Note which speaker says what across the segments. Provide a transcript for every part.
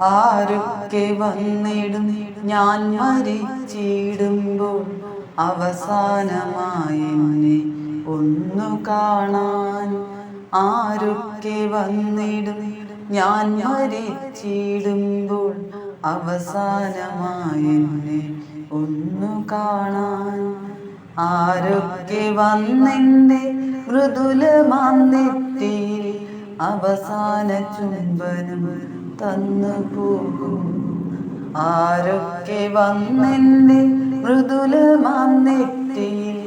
Speaker 1: ആരൊക്കെ വന്നിടും? ഞാൻ മരിച്ചിടുമ്പോൾ അവസാനമായി എന്നെ ഒന്നു കാണാൻ ആരൊക്കെ വന്നിടും? ഞാൻ മരിച്ചിടുമ്പോൾ അവസാനമായി എന്നെ ഒന്നു കാണാൻ ആരൊക്കെ വന്നെന്റെ മൃദുലമാന്നെത്തി അവസാന ചുംബനം തന്നു പോകും. ആരൊക്കെ വന്നെന്റെ മൃദുലമാന്നെത്തിയിൽ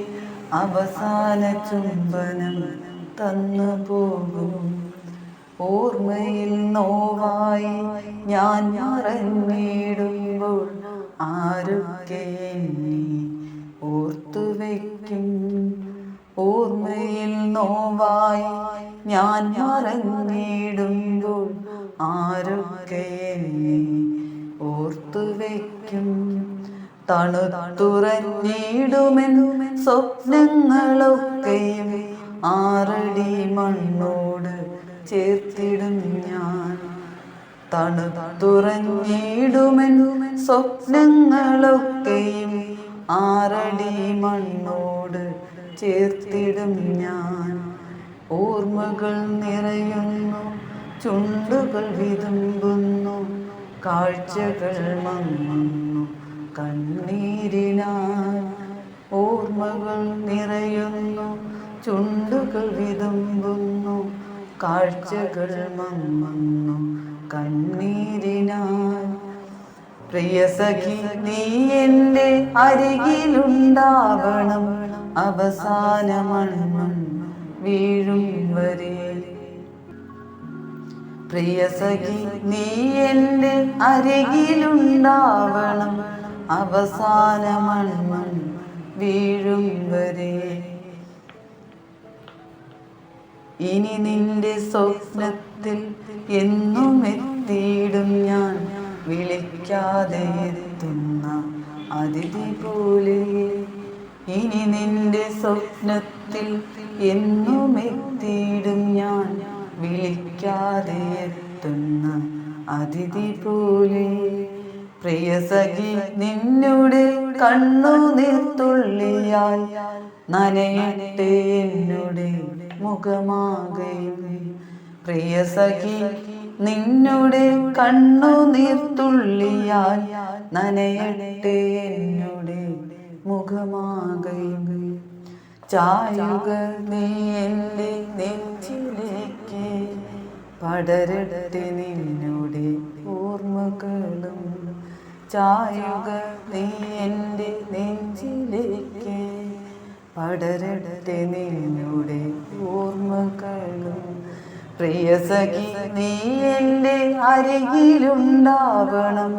Speaker 1: അവസാന ചുംബനം തന്നു പോകും. ഓർമ്മയിൽ നോവായി ഞാൻ മറഞ്ഞിടുമ്പോൾ ആരൊക്കെ ഓർത്തു വയ്ക്കും ഓർമ്മയിൽ നോവായി ഞാൻ മറഞ്ഞിടുമ്പോൾ ആരൊക്കെ ഓർത്തുവെക്കും തണുത്തുറഞ്ഞിടുമെന്നും സ്വപ്നങ്ങളൊക്കെയും ആറടി മണ്ണോട് ചേർത്തിടും ഞാൻ. തണുത്തുറഞ്ഞിടുമെന്നും സ്വപ്നങ്ങളൊക്കെയും ആറടി മണ്ണോട് ചേർത്തിടും ഞാൻ. ഓർമ്മകൾ നിറയുന്നു ചുണ്ടുകൾ വിതുമ്പുന്നു കാഴ്ചകൾ മങ്ങുന്നു കണ്ണീരിനാൽ ഓർമ്മകൾ നിറയുന്നു ചുണ്ടുകൾ വിതുമ്പുന്നു കാഴ്ചകൾ മങ്ങുന്നു കണ്ണീരിനാൽ പ്രിയ സഖി നീ എന്റെ അരികിലുണ്ടാവണം അവസാന മണ്ണും വീഴും വരെ. പ്രിയ സഖി നീ എന്റെ അരികിലുണ്ടാവണം. അവസാന മണ്ണും വീഴും വരെ. ഇനി നിന്റെ സ്വപ്നത്തിൽ എന്നും എത്തിയിടും ഞാൻ. വിളിക്കാതെ എത്തുന്ന അതിഥി പോലെ. ഇനി നിന്റെ സ്വപ്നത്തിൽ എന്നും എത്തിയിടും ഞാൻ. വിളിക്കാതെ എത്തുന്ന അതിഥി പോലെ പ്രിയ സഖി നിന്നുടെ കണ്ണു നീർത്തുള്ളിയാൽ നനയട്ടെ എന്നുടെ മുഖമാകയും പ്രിയ സഖി നിന്നുടെ കണ്ണു നീർത്തുള്ളിയാൽ നനയട്ടെ എന്നുടെ മുഖമാകയും ചായുക നീ എന്റെ നെഞ്ചിലേക്ക് പടരടരെ നിന്നോടെ ഓർമ്മകളും ചായുക നീ എന്റെ നെഞ്ചിലേക്ക് പടരടരെ നിന്നോടെ ഓർമ്മകളും പ്രിയ നീ എന്റെ അരികിലുണ്ടാവണം.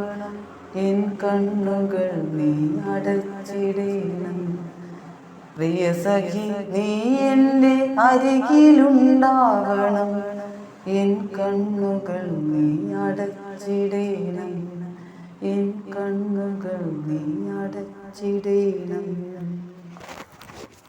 Speaker 1: എൻ കണ്ണുകൾ നീ അടച്ചിടേണം. പ്രിയ സഖി നീ എന്റെ അരികിലുണ്ടാവണം എൻ കണ്ണുകൾ നീ അടച്ചിടേണം. എൻ കണ്ണുകൾ നീ അടച്ചിടണം.